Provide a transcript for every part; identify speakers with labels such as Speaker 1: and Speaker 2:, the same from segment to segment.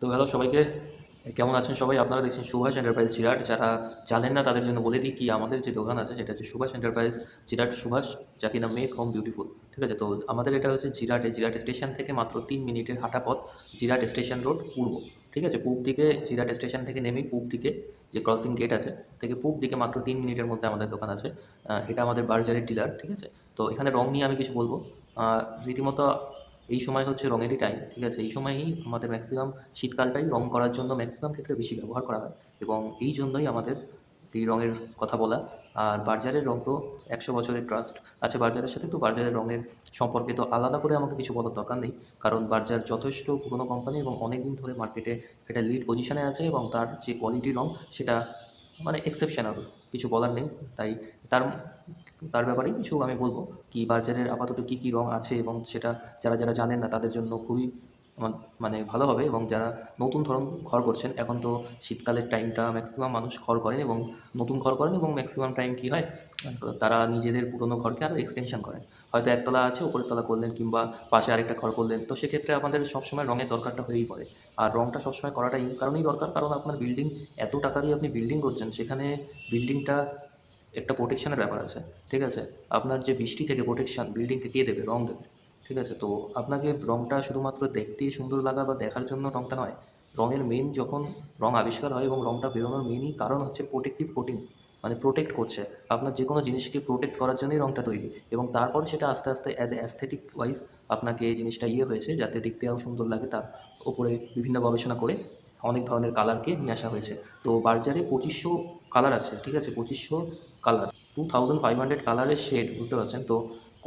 Speaker 1: তো হ্যালো সবাইকে, কেমন আছেন সবাই? আপনারা দেখছেন সুভাষ এন্টারপ্রাইজ চিরাট যারা জানেন না, তাদের জন্য বলে দিই কি আমাদের যে দোকান আছে, সেটা হচ্ছে সুভাষ এন্টারপ্রাইজ চিরাট সুভাষ যা কিনা মেক হোম বিউটিফুল ঠিক আছে? তো আমাদের এটা হচ্ছে জিরাটে জিরাট স্টেশন থেকে মাত্র তিন মিনিটের হাঁটা পথ জিরাট স্টেশন রোড পূর্ব। ঠিক আছে? পূব দিকে জিরাট স্টেশন থেকে নেমেই পূব দিকে যে ক্রসিং গেট আছে, থেকে পূব দিকে মাত্র তিন মিনিটের মধ্যে আমাদের দোকান আছে। এটা আমাদের বার্জারের ডিলার ঠিক আছে? তো এখানে রং নিয়ে আমি কিছু বলব। রীতিমতো এই সময় হচ্ছে রঙেরই টাইম ঠিক আছে? এই সময়ই আমাদের ম্যাক্সিমাম শীতকালটাই রং করার জন্য ম্যাক্সিমাম ক্ষেত্রে বেশি ব্যবহার করা হয় এবং এই জন্যই আমাদের এই রঙের কথা বলা। আর বার্জারের রং তো একশো বছরের ট্রাস্ট আছে বার্জারের সাথে তো বার্জারের রঙের সম্পর্কে তো আলাদা করে আমাকে কিছু বলার দরকার নেই। কারণ বার্জার যথেষ্ট পুরনো কোম্পানি এবং অনেক দিন ধরে মার্কেটে এটা লিড পজিশনে আছে এবং তার যে কোয়ালিটি রং সেটা মানে এক্সেপশনাল কিছু বলার নেই। তাই তার তার ব্যাপারেই কিছু আমি বলব কি বার্জারের আপাতত কী কী রং আছে এবং সেটা যারা যারা জানেন না, তাদের জন্য খুবই মানে ভালো হবে এবং যারা নতুন ধরন ঘর করছেন, এখন তো শীতকালের টাইমটা ম্যাক্সিমাম মানুষ ঘর করেন এবং নতুন ঘর করেন এবং ম্যাক্সিমাম টাইম কী হয়? তারা নিজেদের পুরনো ঘরকে আরও এক্সটেনশন করেন। হয়তো একতলা আছে, উপরের তলা করলেন কিংবা পাশে আরেকটা ঘর করলেন। তো সেক্ষেত্রে আমাদের সবসময় রঙের দরকারটা হয়েই পড়ে। আর রঙটা সবসময় করাটা এই কারণেই দরকার, কারণ আপনার বিল্ডিং এত টাকা দিয়ে আপনি বিল্ডিং করছেন, সেখানে বিল্ডিংটা একটা প্রোটেকশানের ব্যাপার আছে, ঠিক আছে? আপনার যে বৃষ্টি থেকে প্রোটেকশন বিল্ডিংকে কে দেবে? রং দেবে, ঠিক আছে? তো আপনাকে রংটা শুধুমাত্র দেখতে সুন্দর লাগা বা দেখার জন্য রংটা নয়, রঙের মেন যখন রং আবিষ্কার হয় এবং রংটা বেরোনোর মেনই কারণ হচ্ছে প্রোটেক্টিভ কোটিং মানে প্রোটেক্ট করছে। আপনার যে কোনো জিনিসকে প্রোটেক্ট করার জন্যই রংটা তৈরি এবং তারপর সেটা আস্তে আস্তে অ্যাজ এ অ্যাস্থেটিক ওয়াইজ আপনাকে এই জিনিসটা ইয়ে হয়েছে যাতে দেখতে আরও সুন্দর লাগে তার উপরে বিভিন্ন গবেষণা করে অনেক ধরনের কালারকে নিয়ে আসা হয়েছে। তো বার্জারে পঁচিশশো কালার আছে, ঠিক আছে? পঁচিশশো colour two thousand five hundred কালারের শেড বুঝতে পারছেন? তো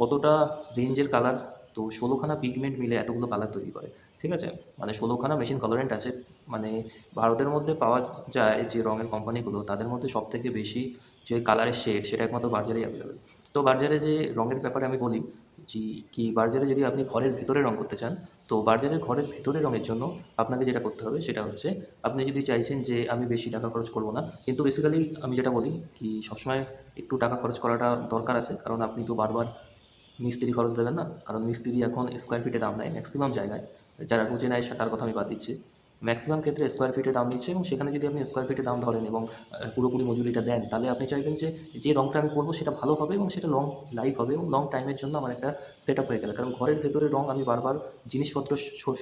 Speaker 1: কতটা রেঞ্জের কালার তো ষোলোখানা পিগমেন্ট মিলে এতগুলো কালার তৈরি করে, ঠিক আছে? মানে ষোলোখানা মেশিন কালারেন্ট আছে। মানে ভারতের মধ্যে পাওয়া যায় যে রঙের কোম্পানিগুলো তাদের মধ্যে সব থেকে বেশি যে কালারের শেড সেটা একমাত্র বার্জারেই অ্যাভেলেবেল তো বার্জারে যে রঙের ব্যাপারে আমি বলি যে কি বার্জারে যদি আপনি ঘরের ভেতরে রঙ করতে চান তো বার্জারের ঘরের ভেতরে রঙের জন্য আপনাকে যেটা করতে হবে সেটা হচ্ছে, আপনি যদি চাইছেন যে আমি বেশি টাকা খরচ করব না, কিন্তু বেসিক্যালি আমি যেটা বলি কি সবসময় একটু টাকা খরচ করাটা দরকার আছে, কারণ আপনি তো বারবার মিস্ত্রি খরচ দেবেন না, কারণ মিস্ত্রি এখন স্কোয়ার ফিটে দাম নেয় ম্যাক্সিমাম জায়গায়। যারা বুঝে নেয় তার কথা আমি বাদ দিচ্ছি। ম্যাক্সিমাম ক্ষেত্রে স্কোয়ার ফিটে দাম নিচ্ছে এবং সেখানে যদি আপনি স্কোয়ার ফিটে দাম ধরেন এবং পুরোপুরি মজুরিটা দেন, তাহলে আপনি চাইবেন যে যে রঙটা আমি করব সেটা ভালো হবে এবং সেটা লং লাইফ হবে এবং লং টাইমের জন্য আমার একটা সেট আপ হয়ে গেলে। কারণ ঘরের ভেতরে রং আমি বারবার জিনিসপত্র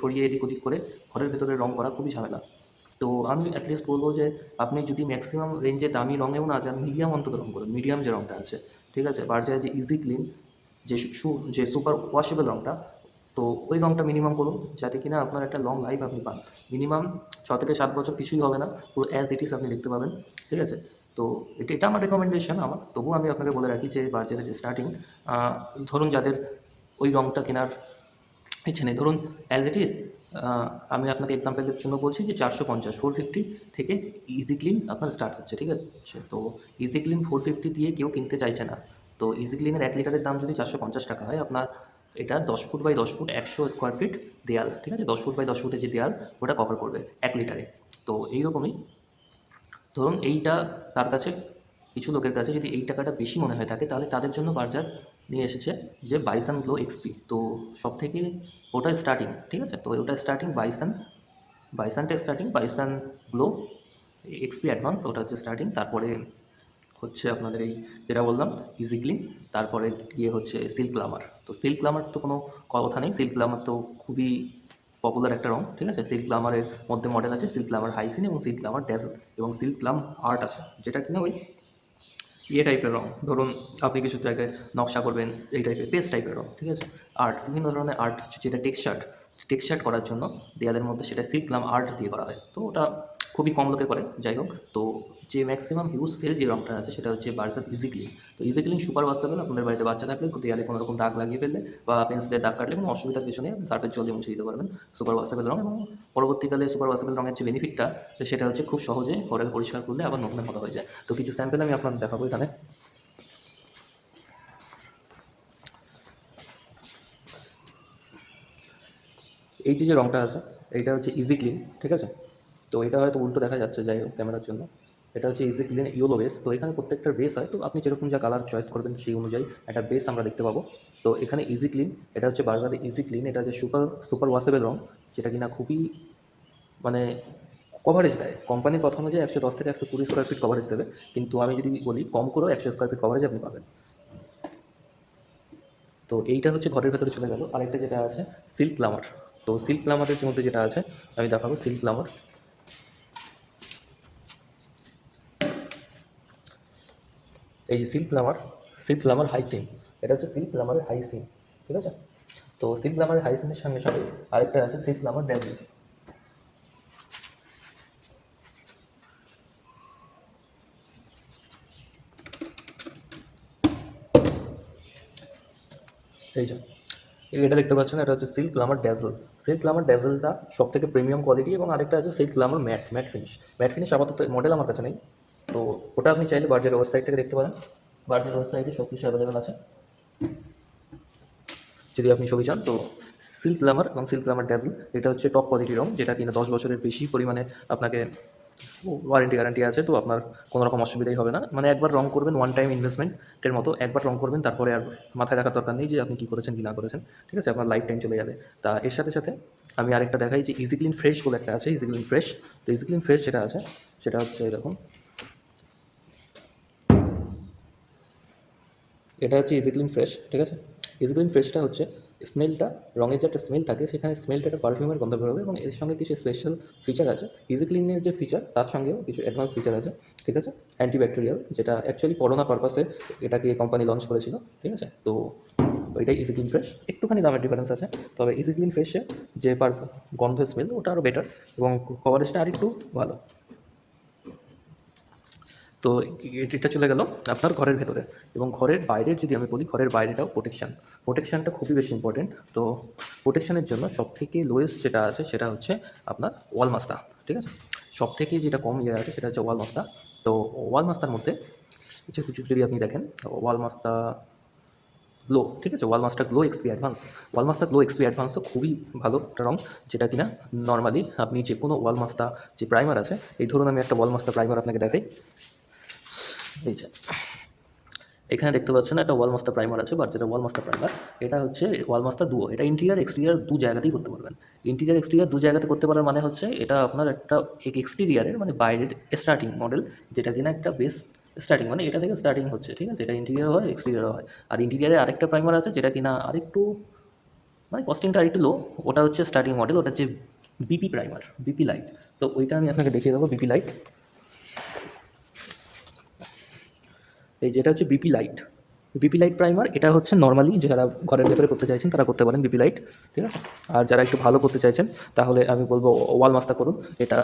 Speaker 1: সরিয়ে এদিক ওদিক করে ঘরের ভেতরে রং করা খুবই ঝামেলা। তো আমি অ্যাটলিস্ট বলব যে, আপনি যদি ম্যাক্সিমাম রেঞ্জে দামি রঙেও না যান মিডিয়াম অন্তত রং করুন মিডিয়াম যে রঙটা আছে, ঠিক আছে? বার্জারে যে ইজি ক্লিন যে যে সুপার ওয়াশেবল রঙটা তো ওই রঙটা মিনিমাম করুন, যাতে কিনা আপনার একটা লং লাইফ আপনি পান। মিনিমাম ছ থেকে সাত বছর কিছুই হবে না, পুরো অ্যাজ ইট ইস আপনি দেখতে পাবেন, ঠিক আছে? তো এটা এটা আমার রেকমেন্ডেশন আমার, তবুও আমি আপনাকে বলে রাখি যে বার্জারের যে স্টার্টিং ধরুন যাদের ওই রঙটা কেনার ইচ্ছে নেই, ধরুন অ্যাজ ইট ইজ আমি আপনাকে এক্সাম্পলের জন্য বলছি যে চারশো পঞ্চাশ ফোর ফিফটি থেকে ইজি ক্লিন আপনার স্টার্ট হচ্ছে, ঠিক আছে? তো ইজি ক্লিন ফোর ফিফটি দিয়ে কেউ কিনতে চাইছে না। তো ইজি ক্লিনের এক লিটারের দাম যদি চারশো পঞ্চাশ টাকা হয়, আপনার এটা দশ ফুট বাই দশ ফুট একশো স্কোয়ার ফিট দেয়াল, ঠিক আছে? দশ ফুট বাই দশ ফুটের যে দেয়াল, ওটা কভার করবে এক লিটারে তো এইরকমই, ধরুন এইটা তার কাছে, কিছু লোকের কাছে যদি এই টাকাটা বেশি মনে হয়ে থাকে, তাহলে তাদের জন্য বার্জার নিয়ে এসেছে যে বাইসান গ্লো এক্সপি তো সব থেকে ওটা স্টার্টিং ঠিক আছে? তো ওটা starting bison বাইসানটা starting bison glow XP advance ওটা হচ্ছে স্টার্টিং তারপরে হচ্ছে আপনাদের এই যেটা বললাম ইজি ক্লিন তারপরে গিয়ে হচ্ছে সিল্ক লামার তো সিল্ক লামার তো কোনো কথা নেই সিল্ক লামার তো খুবই পপুলার একটা রং, ঠিক আছে? সিল্ক লামারের মধ্যে মডেল আছে সিল্ক লামার হাইসিন এবং সিল্ক লামার ড্যাজল এবং সিল্ক লাম আর্ট আছে, যেটা কিনা ওই ইয়ে টাইপের রং। ধরুন, আপনি কিছু জায়গায় নকশা করবেন, এই টাইপের পেস্ট টাইপের রং, ঠিক আছে? আর্ট বিভিন্ন ধরনের আর্ট যেটা টেক্সচার্ট টেক্সচার্ট করার জন্য দেয়ালের মধ্যে সেটা সিল্কলাম আর্ট দিয়ে করা হয়। তো ওটা খুবই কম লোকে করে, যাই হোক। তো যে ম্যাক্সিমাম হিউজ সেল যে রঙটা আছে সেটা হচ্ছে বার্জার ইজি ক্লিন তো ইজি ক্লিন সুপার ওয়াশেবল আপনাদের বাড়িতে বাচ্চা থাকলে দেয়ালে কোনো রকম দাগ লাগিয়ে ফেললে বা পেন্সিলের দাগ কাটলে কোনো অসুবিধার কিছু নেই সার্ফের জল দিয়ে মুছে দিতে পারবেন সুপার ওয়াশেবল রং এবং পরবর্তীকালে সুপার ওয়াশেবল রঙের যে বেনিফিটটা সেটা হচ্ছে খুব সহজে ঘরে পরিষ্কার করলে আবার নতুনের মতো হয়ে যায়। তো কিছু স্যাম্পেল আমি আপনাদের দেখাবো এখানে। এই যে যে রঙটা আছে, এইটা হচ্ছে ইজি ক্লিন ঠিক আছে? তো এটা হয়তো উল্টো দেখা যাচ্ছে যাই হোক ক্যামেরার জন্য। এটা হচ্ছে ইজি ক্লিন ইয়েলো বেস তো এখানে প্রত্যেকটা বেস হয়, তো আপনি যেরকম যা কালার চয়েস করবেন সেই অনুযায়ী একটা বেস আমরা দেখতে পাবো। তো এখানে ইজি ক্লিন এটা হচ্ছে বার্গারে ইজি ক্লিন এটা হচ্ছে সুপার সুপার ওয়াশেবল রং, যেটা কিনা খুবই মানে কভারেজ দেয়। কোম্পানির কথা অনুযায়ী একশো দশ থেকে একশো কুড়ি স্কোয়ার ফিট কভারেজ দেবে, কিন্তু আমি যদি বলি কম করেও একশো স্কোয়ার ফিট কভারেজ আপনি পাবেন। তো এইটা হচ্ছে ঘরের ভেতরে চলে গেল। আরেকটা যেটা আছে সিল্ক লামার তো সিল্ক লামারের মধ্যে যেটা আছে, আমি দেখাবো সিল্ক লামার এই যে silk glamour silk glamour high sheen এটা হচ্ছে সিল্ক লামারের হাই সিম ঠিক আছে? তো সিল্ক লামারের হাই সিমের সঙ্গে সঙ্গে আরেকটা আছে সিল্ক লামার ড্যাজল এই যে। এটা দেখতে পাচ্ছেন, এটা হচ্ছে silk glamour dazzle silk glamour ড্যাজলটা সব থেকে প্রিমিয়াম কোয়ালিটি এবং আরেকটা আছে silk glamour matt matt finish matt finish আপাতত মডেল আমার কাছে নেই। তো ওটা আপনি চাইলে বার্জের ওয়েবসাইট থেকে দেখতে পারেন। বার্জের ওয়েবসাইটে সব কিছু অ্যাভেলেবেল আছে। যদি আপনি ছবি চান, তো সিল্ক গ্লামার এবং সিল্ক গ্লামার ড্যাজল এটা হচ্ছে টপ কোয়ালিটি রং, যেটা কিনা দশ বছরের বেশি পরিমাণে আপনাকে ওয়ারেন্টি গ্যারান্টি আছে, তো আপনার কোনো রকম অসুবিধাই হবে না। মানে একবার রং করবেন ওয়ান টাইম ইনভেস্টমেন্টের মতো একবার রং করবেন, তারপরে আর মাথায় রাখার দরকার নেই যে আপনি কী করেছেন, কি না করেছেন। ঠিক আছে? আপনার লাইফ টাইম চলে যাবে। তা এর সাথে সাথে আমি আরেকটা দেখাই যে ইজি ক্লিন ফ্রেশ বলে একটা আছে ইজি ক্লিন ফ্রেশ তো ইজি ক্লিন ফ্রেশ যেটা আছে, সেটা হচ্ছে দেখুন। এটা হচ্ছে ইজিক্লিন ফ্রেশ ঠিক আছে? ইজিক্লিন ফ্রেশটা হচ্ছে স্মেলটা, রঙের যে একটা স্মেল থাকে, সেখানে স্মেলটা একটা পারফিউমের গন্ধ বেরোবে এবং এর সঙ্গে কিছু স্পেশাল ফিচার আছে। ইজিক্লিনের যে ফিচার তার সঙ্গেও কিছু অ্যাডভান্স ফিচার আছে, ঠিক আছে? অ্যান্টিব্যাকটেরিয়াল যেটা অ্যাকচুয়ালি করোনা পারপাসে এটাকে কোম্পানি লঞ্চ করেছিল, ঠিক আছে? তো ওইটাই ইজিক্লিন ফ্রেশ একটুখানি দামের ডিফারেন্স আছে, তবে ইজিক্লিন ফ্রেশে যে পার গন্ধ স্মেল ওটা আরও বেটার এবং কভারেজটা আর একটু ভালো। তো এটা চলে গেল আপনার ঘরের ভেতরে। এবং ঘরের বাইরের যদি আমি বলি, ঘরের বাইরেটাও প্রোটেকশান প্রোটেকশানটা খুবই বেশি ইম্পর্টেন্ট তো প্রোটেকশানের জন্য সব থেকে লোয়েস্ট যেটা আছে, সেটা হচ্ছে আপনার ওয়াল মাস্তা ঠিক আছে? সব থেকে যেটা কম ইয়ে আছে, সেটা হচ্ছে ওয়াল মাস্তা তো ওয়াল মাস্তার মধ্যে কিছু কিছু যদি আপনি দেখেন ওয়াল মাস্তা গ্লো ঠিক আছে? Wall master glow XP advance wall master glow XP advance তো খুবই ভালো একটা রং, যেটা কিনা নর্মালি আপনি যে কোনো ওয়াল মাস্তা যে প্রাইমার আছে, এই ধরুন আমি একটা ওয়াল মাস্টার প্রাইমার আপনাকে দেখাই। এখানে দেখতে পাচ্ছেন একটা ওয়াল মাস্টার প্রাইমার আছে, বাট যেটা ওয়াল মাস্টার প্রাইমার, এটা হচ্ছে ওয়াল মাস্টার দুও। এটা ইন্টেরিয়ার এক্সটেরিয়ার দু জায়গাতেই করতে পারবেন। ইন্টেরিয়ার এক্সটেরিয়ার দু জায়গাতে করতে পারার মানে হচ্ছে এটা আপনার একটা এক্সটেরিয়ারের মানে বাইরের স্টার্টিং মডেল যেটা কিনা একটা বেস স্টার্টিং মানে এটা থেকে স্টার্টিং হচ্ছে, ঠিক আছে? এটা ইন্টেরিয়ার হয় এক্সটেরিয়ার হয়। আর ইন্টেরিয়ারে আরেকটা প্রাইমার আছে, যেটা কিনা আরেকটু মানে কস্টিংটা আরেকটু লো ওটা হচ্ছে স্টার্টিং মডেল ওটা হচ্ছে বিপি প্রাইমার বিপি লাইট তো ওইটা আমি আপনাকে দেখিয়ে দেবো বিপি লাইট এই যেটা হচ্ছে BP light BP light primer এটা হচ্ছে নর্মালি যারা ঘরের ভেতরে করতে চাইছেন, তারা করতে পারেন বিপি লাইট ঠিক আছে? আর যারা একটু ভালো করতে চাইছেন, তাহলে আমি বলব ওয়াল মাস্তা করুন। এটা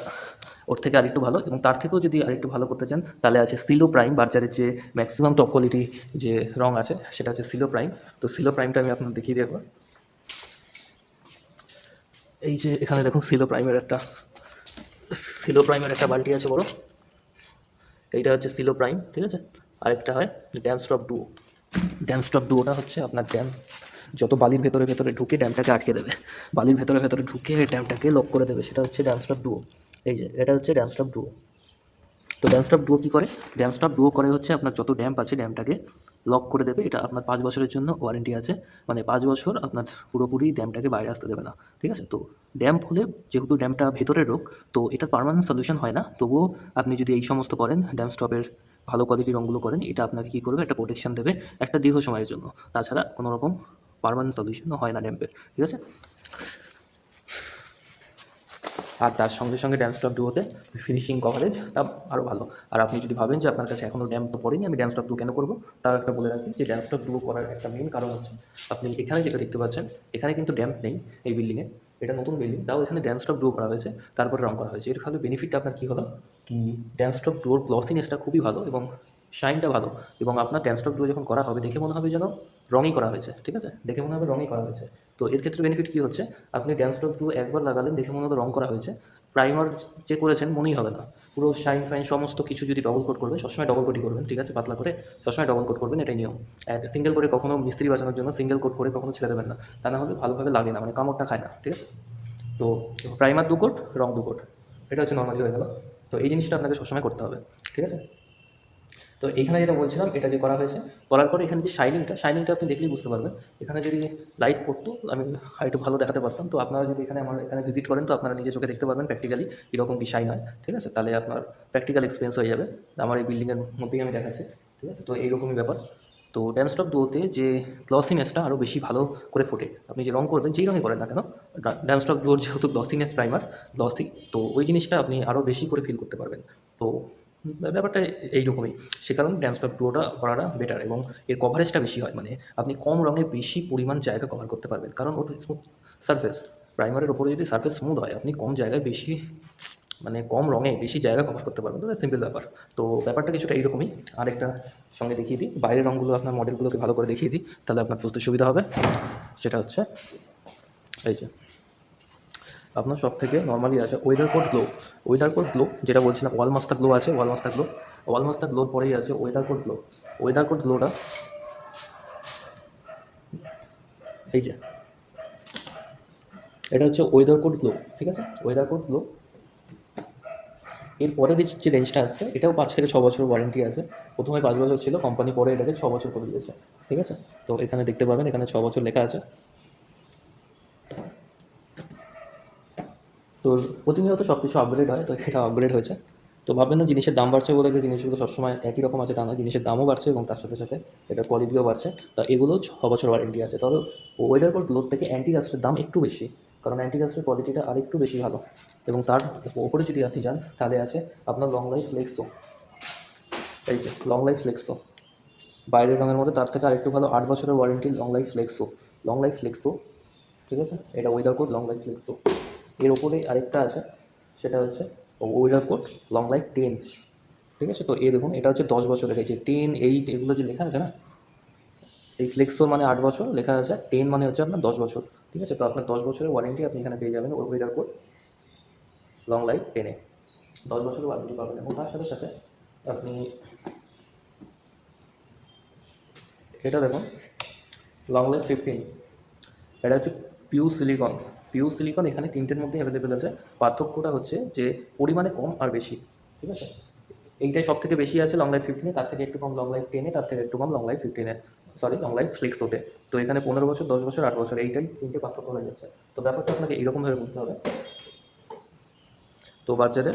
Speaker 1: ওর থেকে আরেকটু ভালো এবং তার থেকেও যদি আরেকটু ভালো করতে চান, তাহলে আছে সিলো প্রাইম বার্জারের যে ম্যাক্সিমাম টপ কোয়ালিটি যে রং আছে, সেটা হচ্ছে সিলো প্রাইম তো সিলো প্রাইমটা আমি আপনার দেখিয়ে দেবো এই যে এখানে দেখুন সিলো প্রাইমের একটা সিলো প্রাইমের একটা বালতি আছে বড়। এইটা হচ্ছে সিলো প্রাইম ঠিক আছে? আরেকটা হয় dam stop duo dam stop ডুওটা হচ্ছে আপনার ড্যাম যত বালির ভেতরে ভেতরে ঢুকে ড্যামটাকে আটকে দেবে। বালির ভেতরে ভেতরে ঢুকে ড্যামটাকে লক করে দেবে, সেটা হচ্ছে ড্যাম স্টপ ডুও এই যে, এটা হচ্ছে ড্যাম স্টপ ডুও তো ড্যাম স্টপ ডুও কী করে? ড্যাম স্টপ ডুও করে হচ্ছে আপনার যত ড্যাম্প আছে ড্যামটাকে লক করে দেবে, এটা আপনার পাঁচ বছরের জন্য ওয়ারেন্টি আছে। মানে পাঁচ বছর আপনার পুরোপুরি ড্যামটাকে বাইরে আসতে দেবে না, ঠিক আছে? তো ড্যাম্প হলে যেহেতু ড্যামটা ভেতরে রোগ, তো এটা পারমানেন্ট সলিউশন হয় না। তবুও আপনি যদি এই সমস্ত করেন ড্যাম স্টপের ভালো কোয়ালিটির রঙগুলো করেন, এটা আপনাকে কী করবে? একটা প্রোটেকশন দেবে একটা দীর্ঘ সময়ের জন্য। তাছাড়া কোনো রকম পারমানেন্ট সলিউশনও হয় না ড্যাম্পের ঠিক আছে? আর তার সঙ্গে সঙ্গে ড্যান্স টপ ডুয়োতে ফিনিশিং কভারেজ তা আরও ভালো। আর আপনি যদি ভাবেন যে আপনার কাছে এখনও ড্যাম তো পড়েনি, আমি ড্যান্স টপ ডু কেন করব? তার একটা বলে রাখি যে ড্যান্স টপ ডুও করার একটা মেন কারণ হচ্ছে, আপনি এখানে যেটা দেখতে পাচ্ছেন, এখানে কিন্তু ড্যাম্প নেই এই বিল্ডিংয়ে এটা নতুন বিল্ডিং তাও এখানে ড্যান্স টপ ডুও করা হয়েছে, তারপরে রং করা হয়েছে। এর ফলে বেনিফিটটা আপনার কী হলো? কি ড্যান্স টপ ডুয়োর গ্লসিনেসটা খুবই ভালো এবং শাইনটা ভালো এবং আপনার ড্যান্স টপ ডুও যখন করা হবে, দেখে মনে হবে যেন রঙই করা হয়েছে, ঠিক আছে? দেখে মনে হবে রঙই করা হয়েছে। তো এর ক্ষেত্রে বেনিফিট কী হচ্ছে? আপনি ড্যান্স টপ ডুও একবার লাগালেন, দেখে মনে হবে রঙ করা হয়েছে। প্রাইমার যে করেছেন, মনেই হবে না। পুরো শাইন ফাইন সমস্ত কিছু যদি ডবল কোট করবেন, সবসময় ডবল কোটই করবেন, ঠিক আছে? পাতলা করে সবসময় ডবল কোট করবেন, এটাই নিয়ম। সিঙ্গেল করে কখনো মিস্ত্রি বাঁচানোর জন্য সিঙ্গেল কোট করে কখনো ছেড়ে দেবেন না। তা না হলে ভালোভাবে লাগে না মানে কামড়টা খায় না, ঠিক আছে? তো প্রাইমার দু কোট রং দু কোট এটা হচ্ছে নর্মালি হয়ে গেল। তো এই জিনিসটা আপনাকে সবসময় করতে হবে, ঠিক আছে? তো এইখানে যেটা বলছিলাম, এটা যে করা হয়েছে, করার পরে এখানে যে শাইনিংটা শাইনিংটা আপনি দেখলেই বুঝতে পারবেন। এখানে যদি লাইট পড়তো, আমি একটু ভালো দেখাতে পারতাম। তো আপনারা যদি এখানে আমার, এখানে ভিজিট করেন, তো আপনারা নিজে চোখে দেখতে পারবেন প্র্যাকটিক্যালি কীরকম কী শাইন হয়, ঠিক আছে? তাহলে আপনার প্র্যাকটিক্যাল এক্সপিরিয়েন্স হয়ে যাবে। আমার এই বিল্ডিংয়ের মধ্যেই আমি দেখাচ্ছি, ঠিক আছে? তো এইরকমই ব্যাপার। তো ড্যামস্টক ডুয়োতে যে গ্লসিনেসটা আরও বেশি ভালো করে ফোটে, আপনি যে রং করবেন যেই রঙে করেন না কেন ড্যামস্টক ডুয়োর যেহেতু গ্লসিনেস প্রাইমার গ্লসি তো ওই জিনিসটা আপনি আরও বেশি করে ফিল করতে পারবেন। তো ব্যাপারটা এইরকমই সে কারণে ড্যামস্টক ডুয়োটা করাটা বেটার এবং এর কভারেজটা বেশি হয় মানে আপনি কম রঙে বেশি পরিমাণ জায়গা কভার করতে পারবেন, কারণ ওর স্মুথ সারফেস প্রাইমারের ওপরে যদি সারফেস স্মুথ হয়, আপনি কম জায়গায় বেশি মানে কম রঙে বেশি জায়গা কভার করতে পারবেন। তো সিম্পল ব্যাপার। তো ব্যাপারটা কিছুটা এইরকমই। আরেকটা সঙ্গে দেখিয়ে দিই। বাইরের রঙগুলো আপনার মডেলগুলোকে ভালো করে দেখিয়ে দিই। তাহলে আপনার বুঝতে সুবিধা হবে। সেটা হচ্ছে, এই যে, আপনার সব থেকে নর্মালি আছে weather coat glow weather coat glow যেটা বলছিলাম ওয়াল মাস্টার গ্লো আছে wall master glow wall master গ্লোর পরেই আছে weather coat glow weather coat গ্লোটা এই যে, এটা হচ্ছে ওয়েদার কোড গ্লো ঠিক আছে? ওয়েদার কোড গ্লো এর পরে যে রেঞ্জটা আসছে এটাও পাঁচ থেকে ছ বছর ওয়ারেন্টি আছে। প্রথমে পাঁচ বছর ছিল কোম্পানি পরে এটাকে ছ বছর করে দিয়েছে। ঠিক আছে? তো এখানে দেখতে পাবেন, এখানে ছ বছর লেখা আছে। তো প্রতিনিয়ত সব কিছু আপগ্রেড হয়, তো এটা আপগ্রেড হয়েছে। তো ভাববেন না, জিনিসের দাম বাড়ছে বলে যে জিনিসগুলো সবসময় একই রকম আছে, তা নয়। জিনিসের দামও বাড়ছে এবং তার সাথে সাথে এটা কোয়ালিটিও বাড়ছে। তা এগুলো ছ বছর ওয়ারেন্টি আছে। তবে ওয়েদার কোড গ্লোর থেকে অ্যান্টি রাস্টের দাম একটু বেশি। কারণ অ্যান্টি রাস্টের কোয়ালিটিটা আরেকটু বেশি ভালো। এবং তার ওপরে যদি আপনি যান, তাহলে আছে আপনার লং লাইফ ফ্লেক্সো এই যে লং লাইফ ফ্লেক্সো বাইরের রঙের মধ্যে তার থেকে আরেকটু ভালো আট বছরের warranty long life flexo long life flexo ঠিক আছে? এটা weather coat long life flexo এর ওপরে আরেকটা আছে, সেটা হচ্ছে weather coat long life ten ঠিক আছে? তো এই দেখুন, এটা হচ্ছে দশ বছরের এই যে টেন এইট এগুলো যে লেখা আছে না এই ফ্লেক্সোর মানে আট বছর, লেখা আছে টেন মানে হচ্ছে আপনার দশ বছর, ঠিক আছে? তো আপনার দশ বছরের ওয়ারেন্টি আপনি এখানে পেয়ে যাবেন ওয়েদার কোড লং লাইফ টেনে দশ বছরের ওয়ারেন্টি পাবেন। এবং তার সাথে সাথে আপনি এটা দেখুন লং লাইফ ফিফটিন এটা হচ্ছে পিউ সিলিকন পিউ সিলিকন এখানে তিনটের মধ্যে অ্যাভেলেবেল আছে। পার্থক্যটা হচ্ছে যে পরিমাণে কম আর বেশি, ঠিক আছে? এইটাই সব থেকে বেশি আছে লং লাইফ ফিফটিনে তার থেকে একটু কম লং লাইফ টেনে তার থেকে একটু কম লং লাইফ ফিফটিনে সরি লং লাইফ ফ্লেক্সোতে তো এখানে পনেরো বছর, দশ বছর, আট বছর, এইটাই তিনটে পার্থক্য হয়ে যাচ্ছে। তো ব্যাপারটা আপনাকে এইরকমভাবে বুঝতে হবে। তো বাজারে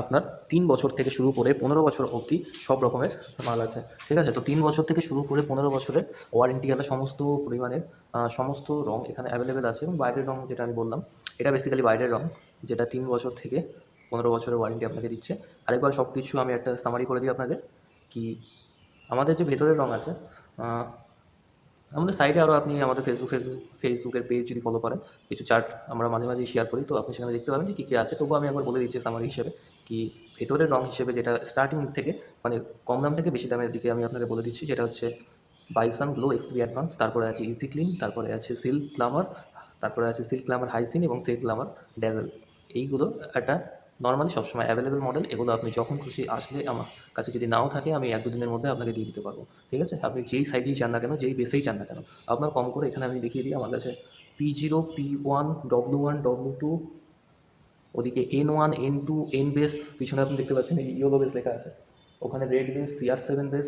Speaker 1: আপনার তিন বছর থেকে শুরু করে পনেরো বছর অবধি সব রকমের মাল আছে। ঠিক আছে? তো তিন বছর থেকে শুরু করে পনেরো বছরের ওয়ারেন্টি গেলে সমস্ত পরিমাণের সমস্ত রং এখানে অ্যাভেলেবেল আছে এবং বাইরের রং যেটা আমি বললাম, এটা বেসিক্যালি বাইরের রং, যেটা তিন বছর থেকে পনেরো বছরের ওয়ারেন্টি আপনাকে দিচ্ছে। আরেকবার সব কিছু আমি একটা সামারি করে দিই আপনাদের, কি আমাদের যে ভেতরের রং আছে আমাদের সাইডে আরও আপনি আমাদের ফেসবুকের ফেসবুকের পেজ যদি ফলো করেন, কিছু চার্ট আমরা মাঝে মাঝে শেয়ার করি, তো আপনি সেখানে দেখতে পাবেন যে কী কী আছে। তবুও আমি একবার বলে দিচ্ছি সামারি হিসেবে কি ভেতরের রং হিসেবে যেটা স্টার্টিং থেকে মানে কম দাম থেকে বেশি দামের দিকে আমি আপনাকে বলে দিচ্ছি, যেটা হচ্ছে bison glow X three advance তারপরে আছে ইজি ক্লিন তারপরে আছে সিল্ক গ্লামার তারপরে আছে সিল্ক গ্লামার হাইসিন এবং সিল্ক গ্লামার ড্যাজেল এইগুলো একটা নর্মালি সবসময় অ্যাভেলেবেল মডেল এগুলো আপনি যখন খুশি আসলে আমার কাছে যদি নাও থাকে, আমি এক দুদিনের মধ্যে আপনাকে দিয়ে দিতে পারব। ঠিক আছে? আপনি যেই সাইজেই চান না কেন, যেই বেসেই চান না কেন, আপনার কম করে এখানে আমি দেখিয়ে দিই, আমার কাছে P zero P one W one W two ওদিকে N one N two N base পিছনে আপনি দেখতে পাচ্ছেন ইয়েলো বেস লেখা আছে। ওখানে red base CR seven base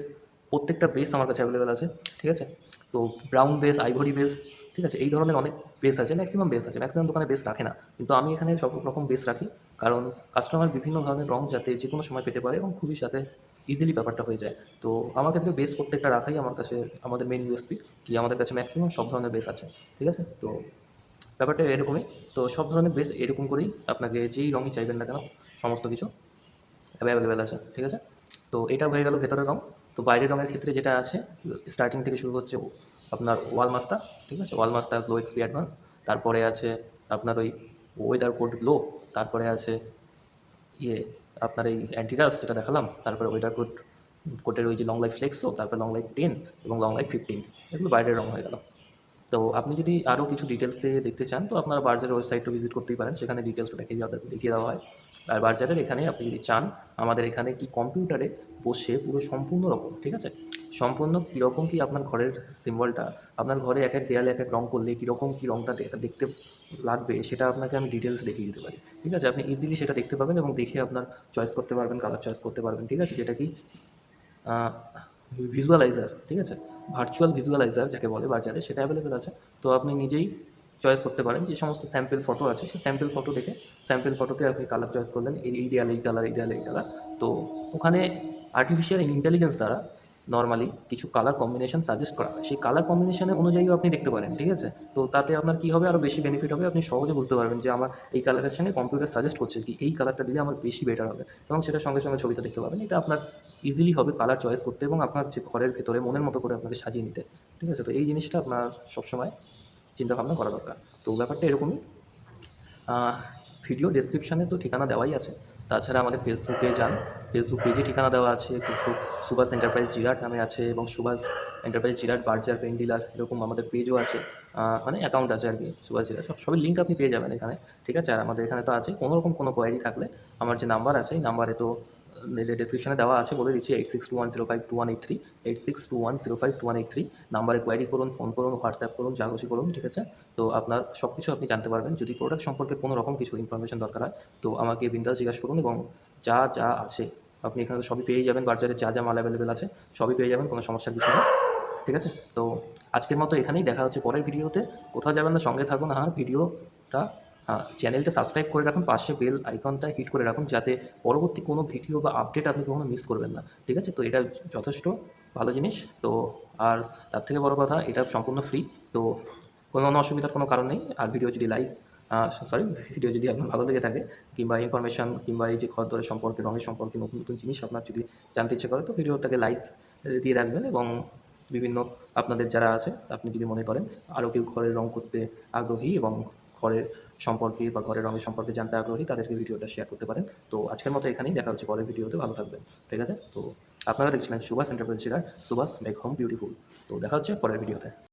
Speaker 1: প্রত্যেকটা বেস আমার কাছে অ্যাভেলেবেল আছে। ঠিক আছে? তো ব্রাউন বেস আইভরি বেস ঠিক আছে? এই ধরনের অনেক বেস আছে ম্যাক্সিমাম বেস আছে। ম্যাক্সিমাম দোকানে বেস রাখে না। কিন্তু আমি এখানে সব রকম বেস রাখি। কারণ কাস্টমার বিভিন্ন ধরনের রং যাতে যে কোনো সময় পেতে পারে এবং খুবই সাথে ইজিলি ব্যাপারটা হয়ে যায়। তো আমার ক্ষেত্রে বেস প্রত্যেকটা রাখাই আমার কাছে, আমাদের মেন ইউএসপি কি আমাদের কাছে ম্যাক্সিমাম সব ধরনের বেস আছে, ঠিক আছে? তো ব্যাপারটা এরকমই। তো সব ধরনের বেস এরকম করেই আপনাকে যেই রঙই চাইবেন না কেন, সমস্ত কিছু অ্যাভেলেবেল আছে, ঠিক আছে? তো এটা হয়ে গেল ভেতরের রং তো বাইরের রঙের ক্ষেত্রে যেটা আছে স্টার্টিং থেকে শুরু হচ্ছে আপনার ওয়াল মাস্তা ঠিক আছে? Walmasta glow XP advance তারপরে আছে আপনার ওই ওয়েদার কোড গ্লো তারপরে আছে ইয়ে আপনার এই অ্যান্টিরাস যেটা দেখালাম, তারপরে ওয়েদার কোট কোটের ওই যে লং লাইফ ফ্লেক্সও তারপরে লং লাইফ টেন এবং লং লাইফ ফিফটিন এগুলো বাইরের রং হয়ে গেল। তো আপনি যদি আরও কিছু ডিটেলসে দেখতে চান, তো আপনারা বার্জারের ওয়েবসাইটটা ভিজিট করতেই পারেন, সেখানে ডিটেলস দেখিয়ে দেওয়া দেখিয়ে দেওয়া হয়। আর বার্জারের এখানে আপনি যদি চান, আমাদের এখানে কি কম্পিউটারে বসে পুরো সম্পূর্ণ রকম, ঠিক আছে? সম্পূর্ণ কীরকম কি আপনার ঘরের সিম্বলটা আপনার ঘরে এক এক দেয়ালে এক এক রঙ করলে কীরকম কী রঙটা দেখতে লাগবে, সেটা আপনাকে আমি ডিটেলস দেখিয়ে দিতে পারি। ঠিক আছে? আপনি ইজিলি সেটা দেখতে পাবেন এবং দেখে আপনার চয়েস করতে পারবেন কালার চয়েস করতে পারবেন। ঠিক আছে? যেটা কি ভিজুয়ালাইজার ঠিক আছে? ভার্চুয়াল ভিজুয়ালাইজার যাকে বলে বাজারে, সেটা অ্যাভেলেবেল আছে। তো আপনি নিজেই চয়েস করতে পারেন যে সমস্ত স্যাম্পেল ফটো আছে সেই স্যাম্পেল ফটো দেখে স্যাম্পেল ফটোতে আপনি কালার চয়েস করলেন, এই দেয়ালে, এই কালার এই দেয়ালে, এই কালার তো ওখানে আর্টিফিশিয়াল ইন্টেলিজেন্স দ্বারা নর্মালি কিছু কালার কম্বিনেশন সাজেস্ট করা সেই কালার কম্বিনেশনের অনুযায়ীও আপনি দেখতে পারেন, ঠিক আছে? তো তাতে আপনার কী হবে? আরও বেশি বেনিফিট হবে। আপনি সহজে বুঝতে পারবেন যে আমার এই কালারের সঙ্গে কম্পিউটার সাজেস্ট করছে কি এই কালারটা দিলে আমার বেশি বেটার হবে এবং সেটা সঙ্গে সঙ্গে ছবিটা দেখতে পাবেন। এটা আপনার ইজিলি হবে কালার চয়েস করতে এবং আপনার যে ঘরের ভেতরে মনের মতো করে আপনাকে সাজিয়ে নিতে, ঠিক আছে? তো এই জিনিসটা আপনার সবসময় চিন্তাভাবনা করা দরকার। তো ব্যাপারটা এরকমই। ভিডিও ডেসক্রিপশানে তো ঠিকানা দেওয়াই আছে। তাছাড়া আমাদের ফেসবুকে যান। ফেসবুক পেজে ঠিকানা দেওয়া আছে। ফেসবুক সুভাষ এন্টারপ্রাইজ জিরাট নামে আছে এবং Subhash enterprise Jirat, Berger paint dealer এরকম আমাদের পেজও আছে। মানে অ্যাকাউন্ট আছে আর কি সুভাষ জিরাট। সব, সবই লিঙ্ক আপনি পেয়ে যাবেন এখানে। ঠিক আছে? আর আমাদের এখানে তো আছে। কোনো রকম কোনো কোয়ারি থাকলে আমার যে নাম্বার আছে, এই নাম্বারে তো ডিসক্রিপশনে দেওয়া আছে, বলে দিচ্ছি eight six two one zero five two one eight three eight six two one zero five two one eight three নাম্বারে কোয়ারি করুন ফোন করুন হোয়াটসঅ্যাপ করুন, যা খুশি করুন, ঠিক আছে? তো আপনার সব কিছু আপনি জানতে পারবেন। যদি প্রোডাক্ট সম্পর্কে কোনো রকম কিছু ইনফরমেশন দরকার হয়, তো আমাকে বিন্দাস জিজ্ঞাসা করুন এবং যা যা আছে, আপনি এখানে সবই পেয়ে যাবেন বাজারে যা যা মাল অ্যাভেলেবেল আছে, সবই পেয়ে যাবেন, কোনো সমস্যার কিছু নেই, ঠিক আছে? তো আজকের মতো এখানেই দেখা হচ্ছে পরের ভিডিওতে কোথাও যাবেন না, সঙ্গে থাকুন, আর ভিডিওটা চ্যানেলটা সাবস্ক্রাইব করে রাখুন, পাশে বেল আইকনটা হিট করে রাখুন, যাতে পরবর্তী কোনো ভিডিও বা আপডেট আপনি কখনো মিস করবেন না, ঠিক আছে? তো এটা যথেষ্ট ভালো জিনিস, তো আর তার থেকে বড় কথা, এটা সম্পূর্ণ ফ্রি তো কোনো কোনো অসুবিধার কোনো কারণ নেই, আর ভিডিও যদি লাইক সরি ভিডিও যদি আপনার ভালো লেগে থাকে, কিংবা ইনফরমেশন কিংবা এই যে খদ্দরের সম্পর্কে, রঙের সম্পর্কে নতুন নতুন জিনিস আপনার যদি জানতে ইচ্ছে করে, তো ভিডিওটাকে লাইক দিয়ে রাখবেন এবং বিভিন্ন আপনাদের যারা আছে, আপনি যদি মনে করেন আরও কেউ ঘরের রং করতে আগ্রহী এবং ঘরের সম্পর্কে বা ঘরের রঙের সম্পর্কে জানতে আগ্রহী, তাদেরকে ভিডিওটা শেয়ার করতে পারেন। তো আজকের মতো এখানেই, দেখা হচ্ছে পরের ভিডিওতে, ভালো থাকবেন। ঠিক আছে? তো আপনারা দেখছিলেন Subhash enterprise Subhash make home beautiful তো দেখা হচ্ছে পরের ভিডিওতে।